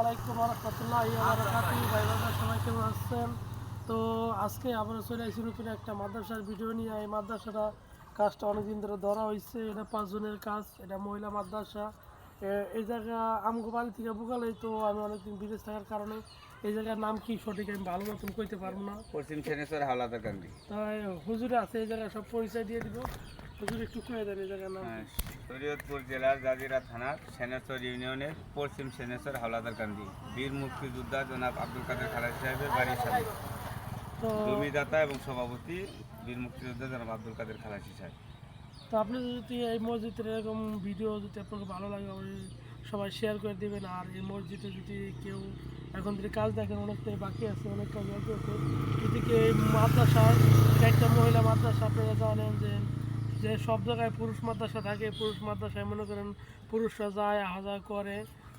আলাইকুম রহমতুল্লাহ সবাই কেমন আছেন? তো আজকে আমরা চলে আসছি নতুন একটা মাদ্রাসার ভিডিও নিয়ে। এই মাদ্রাসাটা কাজটা অনেকদিন ধরে ধরা হয়েছে। এটা পাঁচজনের কাজ এটা মহিলা মাদ্রাসা। এই জায়গা আমগো বাড়ি থেকে বুকালে তো আমি অনেকদিন বিদেশ থাকার কারণে এই জায়গার নাম কি সঠিক আমি ভালো মতন কইতে পারব না। পশ্চিম সেনেশ্বর হাওলাদার কান্দি তাই হুজুরে আছে এই জায়গায় সব পরিচয় দিয়ে দিব। হ্যাঁ, শরীয়তপুর জেলার জাজিরা থানার সেনেশ্বর ইউনিয়নের পশ্চিম সেনেশ্বর হাওলাদার কান্দি। বীর মুক্তিযোদ্ধা জনাব আব্দুল কাদের খালাসি সাহেবের বাড়ির সামনে। তো জমিদাতা এবং সভাপতি বীর মুক্তিযোদ্ধা জনাব আব্দুল কাদের খালাসি সাহেব। তো আপনি যদি এই মসজিদের এরকম ভিডিও যদি আপনাকে ভালো লাগে সবাই শেয়ার করে দেবেন। আর এই মসজিদে যদি কেউ এখন যদি কাজ দেখেন অনেকটাই বাকি আছে অনেক কাজ বাকি আছে। এদিকে এই মাদ্রাসায় একটা মহিলা মাদ্রাসা আপনারা জানেন যে যে সব জায়গায় পুরুষ মাদ্রাসা থাকে, পুরুষ মাদ্রাসায় মনে করেন পুরুষরা যায় আহা করে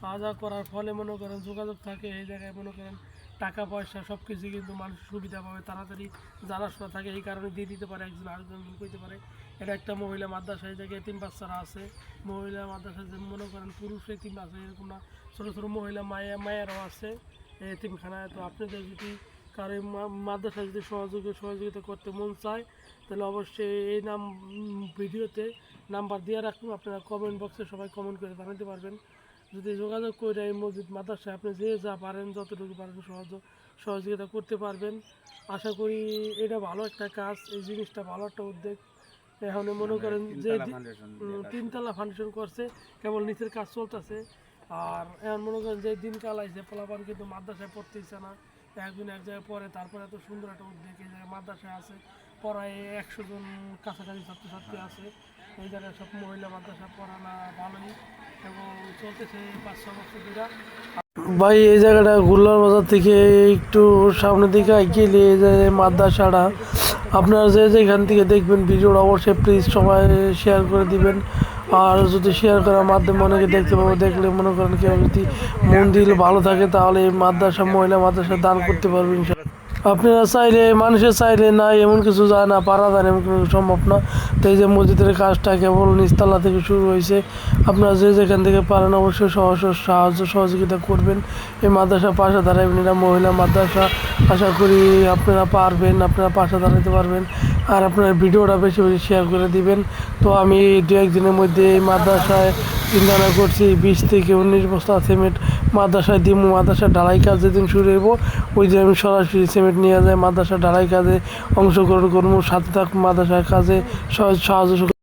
আহা করার ফলে মনে করেন যোগাযোগ থাকে, এই জায়গায় মনে করেন টাকা, পয়সা সব কিছু কিন্তু মানুষ সুবিধা পাবে, তাড়াতাড়ি জানাশোনা থাকে, এই কারণে দিয়ে দিতে পারে, একজন আরেকজন কইতে পারে। এটা একটা মহিলা মাদ্রাসা, এই জায়গায় তিন বাচ্চারা আছে। মহিলা মাদ্রাসা যে মনে করেন পুরুষ তিন বাচ্চা, এরকম না, ছোটো ছোটো মহিলা, মায়া, মায়েরাও আছে এই এতিমখানায়। তো আপনাদের যদি কারও এই মা- যদি সহযোগী সহযোগিতা করতে মন চায় তাহলে অবশ্যই এই নাম ভিডিওতে নাম্বার দিয়ে রাখুন। আপনারা কমেন্ট বক্সে সবাই কমেন্ট করে জানাতে পারবেন। যদি যোগাযোগ করে এই মসজিদ মাদ্রাসায় আপনি যে যা পারেন যতটুকু পারেন সহজ সহযোগিতা করতে পারবেন। আশা করি এটা ভালো একটা কাজ এই জিনিসটা ভালো একটা উদ্যোগ। এখন মনে করেন যে তিনতলা ফাউন্ডেশন করছে কেবল নিচের কাজ চলতেছে। আর এখন মনে করেন যে দিনকাল আইছে পোলাপান কিন্তু মাদ্রাসায় পড়তেইছে না। একদিন এক জায়গায় পড়ে তারপরে এত সুন্দর একটা উদ্যোগ এই জায়গায় মাদ্রাসায় আছে। পড়ায় একশো জন কাছাকাছি ছাত্রছাত্রী আছে। এই জায়গায় সব মহিলা মাদ্রাসা পড়ানা ভালোই। এবং চলতেছে পাঁচ ছ বছর ধরে। ভাই এই জায়গাটা গুল্লার বাজার থেকে একটু সামনের দিকে গেলে এই যে মাদ্রাসাটা। আপনারা যে যেখান থেকে দেখবেন ভিডিওটা অবশ্যই প্লিজ সবাই শেয়ার করে দিবেন। আর যদি শেয়ার করার মাধ্যমে অনেকে দেখতে পাবো, দেখলে মনে করেন কেউ যদি মন দিল ভালো থাকে, তাহলে এই মাদ্রাসা মহিলা মাদ্রাসা দান করতে পারবেন আপনারা চাইলে, মানুষের চাইলে না এমন কিছু যায় না, পারা যায় এমন কিছু সম্ভব না। তো এই যে মসজিদের কাজটা কেবল নিচতলা থেকে শুরু হয়েছে। আপনারা যে যেখান থেকে পারেন অবশ্যই সহজ সাহায্য, সহযোগিতা করবেন। এই মাদ্রাসা পাশে দাঁড়াবেন এটা মহিলা মাদ্রাসা। আশা করি আপনারা পারবেন, আপনারা পাশে দাঁড়াতে পারবেন। আর আপনার ভিডিওটা বেশি বেশি শেয়ার করে দিবেন। তো আমি দু একদিনের মধ্যে এই মাদ্রাসায় চিন্তা করছি, বিশ থেকে উনিশ বস্তা সিমেন্ট মাদ্রাসায় দিব মাদ্রাসার ঢালাই কাজ যেদিন শুরু হইব। ওই দিন আমি সরাসরি সিমেন্ট নিয়ে যাই, মাদ্রাসার ঢালাই কাজে অংশগ্রহণ করব সাথে থাকব মাদ্রাসার কাজে। সহজ সাহায্য